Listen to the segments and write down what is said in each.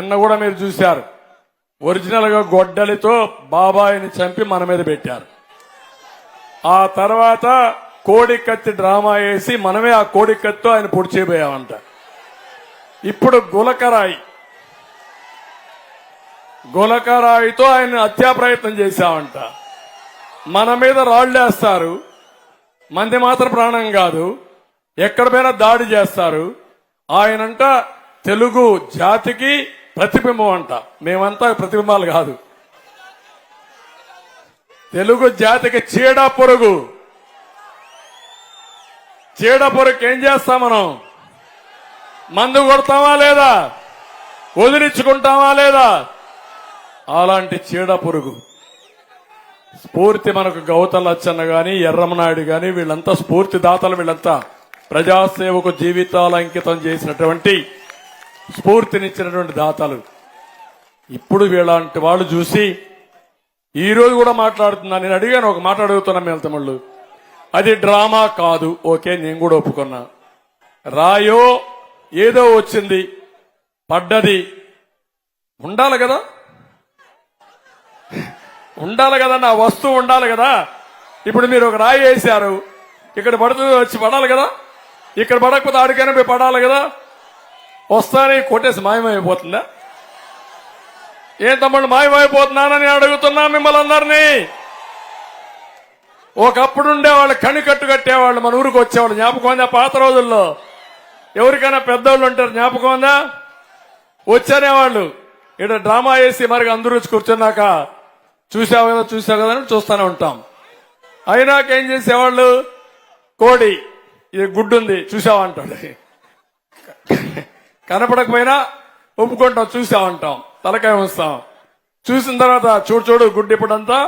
నిన్న కూడా మీరు చూశారు. ఒరిజినల్గా గొడ్డలితో బాబాయిని చంపి మన మీద పెట్టారు. ఆ తర్వాత కోడి కత్తి డ్రామా వేసి మనమే ఆ కోడి కత్తితో ఆయన పొడి చేయబోయామంట. ఇప్పుడు గులకరాయి. గులకరాయితో ఆయన హత్యా ప్రయత్నం చేశామంట. మన మీద రాళ్ళేస్తారు మంది మాత్రం ప్రాణం కాదు. ఎక్కడ దాడి చేస్తారు. ఆయనంట తెలుగు జాతికి ప్రతిబింబం అంట. మేమంతా ప్రతిబింబాలు కాదు. తెలుగు జాతికి చీడ పొరుగు. చీడ పొరుగు ఏం చేస్తాం మనం? మందు కొడతామా లేదా? వదిలించుకుంటామా లేదా? అలాంటి చీడ పురుగు. స్ఫూర్తి మనకు గౌతమ్ లచ్చన్న గాని ఎర్రమనాయుడు గాని వీళ్ళంతా స్ఫూర్తి దాతలు వీళ్ళంతా. ప్రజాసేవకు జీవితాలు అంకితం చేసినటువంటి స్ఫూర్తినిచ్చినటువంటి దాతలు. ఇప్పుడు వీళ్ళంటి వాళ్ళు చూసి ఈ రోజు కూడా మాట్లాడుతున్నా నేను అడిగాను ఒక మాట అడుగుతున్నా మేము తమ్ముళ్ళు. అది డ్రామా కాదు ఓకే నేను కూడా ఒప్పుకున్నా. రాయో ఏదో వచ్చింది పడ్డది. ఉండాలి కదా? ఉండాలి కదా నా వస్తువు ఉండాలి కదా? ఇప్పుడు మీరు ఒక రాయి వేశారు. ఇక్కడ పడుతుంది వచ్చి పడాలి కదా? ఇక్కడ పడకపోతే ఆడికైనా పోయి పడాలి కదా? వస్తానే కొట్టేసి మాయమైపోతుందా? ఏం తమ్ముడు మాయమైపోతున్నానని అడుగుతున్నా మిమ్మల్ని అందరినీ. ఒకప్పుడు ఉండేవాళ్ళు కణి కట్టు కట్టేవాళ్ళు మన ఊరికి వచ్చేవాళ్ళు. జ్ఞాపకం ఉందా పాత రోజుల్లో? ఎవరికైనా పెద్దవాళ్ళు ఉంటారు జ్ఞాపకం ఉందా? వచ్చానేవాళ్ళు. ఇక్కడ డ్రామా వేసి మరి అందరూ వచ్చి కూర్చున్నాక చూసావు కదా చూసావు కదా అని చూస్తూనే ఉంటాం. అయినాకేం చేసేవాళ్ళు? కోడి ఇది గుడ్డు ఉంది చూసావా అంటాడు. కనపడకపోయినా ఒప్పుకుంటాం చూసామంటాం తలకాయ ఉంచుతాం చూసిన తర్వాత చూడు చూడు గుడ్డిప్పుడంతా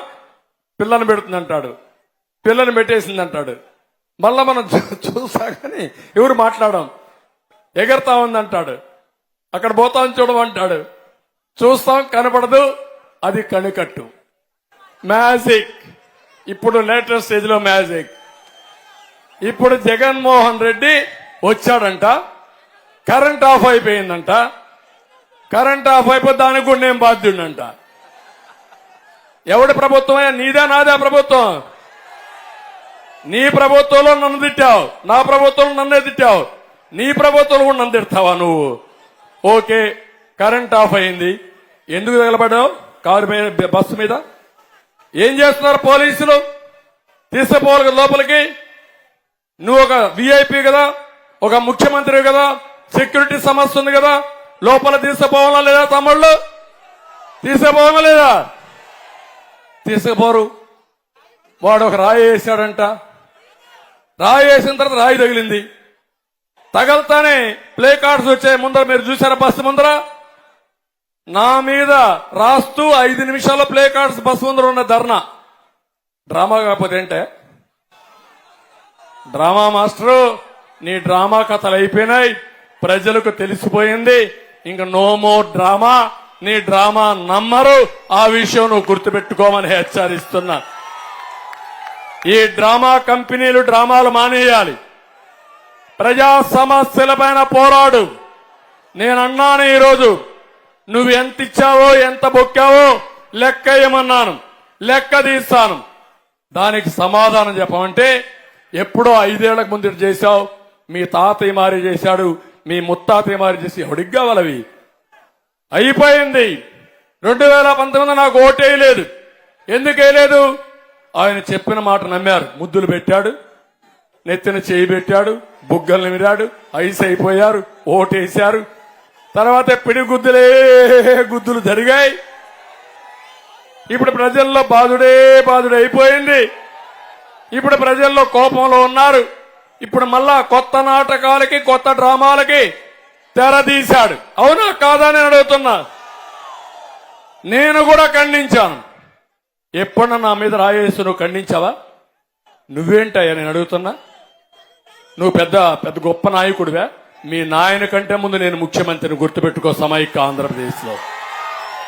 పిల్లని పెడుతుంది అంటాడు పిల్లని పెట్టేసింది అంటాడు మళ్ళా మనం చూసా కానీ ఎవరు మాట్లాడడం? ఎగరతా ఉంది అంటాడు అక్కడ పోతాం చూడమంటాడు చూస్తాం కనపడదు అది కణికట్టు మ్యాజిక్. ఇప్పుడు లేటెస్ట్ స్టేజ్లో మ్యాజిక్. ఇప్పుడు జగన్మోహన్ రెడ్డి వచ్చాడంట. కరెంట్ ఆఫ్ అయిపోయిందంట. కరెంట్ ఆఫ్ అయిపోతే దానికి కూడా నేను బాధ్యుడినంట. ఎవడి ప్రభుత్వమే నీదే నాదే ప్రభుత్వం. నీ ప్రభుత్వంలో నన్ను తిట్టావు. నా ప్రభుత్వంలో నన్నే తిట్టావు. నీ ప్రభుత్వంలో కూడా నన్ను తిడతావా నువ్వు? ఓకే కరెంట్ ఆఫ్ అయింది. ఎందుకు తగలబడ్డావు కారు మీద బస్సు మీద? ఏం చేస్తున్నారు పోలీసులు? తీసుకుపోవాలి లోపలికి. నువ్వు ఒక విఐపి కదా? ఒక ముఖ్యమంత్రి కదా? సెక్యూరిటీ సమస్య ఉంది కదా లోపల తీసుకుపోవాలా లేదా తమ్ముళ్ళు? తీసుకుపోవాలా లేదా? తీసుకుపోరు వాడు ఒక రాయి వేసాడంట. రాయి వేసిన తర్వాత రాయి తగిలింది. తగలతానే ప్లే కార్డ్స్ వచ్చాయి. ముందర మీరు చూసారా బస్సు ముందర? నా మీద రాస్తూ ఐదు నిమిషాల్లో ప్లే కార్డ్స్ బస్సు ముందర ఉన్న ధర్నా. డ్రామా కాకపోతే ఏంటే? డ్రామా మాస్టరు నీ డ్రామా కథలు అయిపోయినాయి. ప్రజలకు తెలిసిపోయింది. ఇంక నో మోర్ డ్రామా నీ డ్రామా నమ్మరు. ఆ విషయం నువ్వు గుర్తుపెట్టుకోమని హెచ్చరిస్తున్నా. ఈ డ్రామా కంపెనీలు డ్రామాలు మానేయాలి. ప్రజా సమస్యలపైన పోరాడు. నేను అన్నాను ఈరోజు నువ్వు ఎంత ఇచ్చావో ఎంత బొక్కావో లెక్క ఏమన్నాను. లెక్క తీస్తాను. దానికి సమాధానం చెప్పమంటే ఎప్పుడో ఐదేళ్ళకు ముందు చేశావు. మీ తాతయ్య మారి చేశాడు. మీ ముత్తాతయ్య మారి చేసి ఎవడికి కావాలవి అయిపోయింది. రెండు వేల పంతొమ్మిది నాకు ఓటేయలేదు ఎందుకు వేయలేదు ఆయన చెప్పిన మాట నమ్మారు. ముద్దులు పెట్టాడు నెత్తిన చేయి పెట్టాడు బుగ్గలు నిమిరాడు ఐస్ అయిపోయారు ఓటేశారు. తర్వాత పిడి గుద్దులే గుద్దులు జరిగాయి. ఇప్పుడు ప్రజల్లో బాధుడే బాధుడే అయిపోయింది ఇప్పుడు ప్రజల్లో కోపంలో ఉన్నారు. ఇప్పుడు మళ్ళా కొత్త నాటకాలకి కొత్త డ్రామాలకి తెరదీశాడు అవునా కాదా అని అడుగుతున్నా. నేను కూడా ఖండించాను. ఎప్పుడన్నా నా మీద రాయేసి నువ్వు ఖండించావా? నువ్వేంటయ్యా నేను అడుగుతున్నా? నువ్వు పెద్ద పెద్ద గొప్ప నాయకుడివా. మీ నాయన కంటే ముందు నేను ముఖ్యమంత్రిని గుర్తుపెట్టుకో సమైక్య ఆంధ్రప్రదేశ్లో.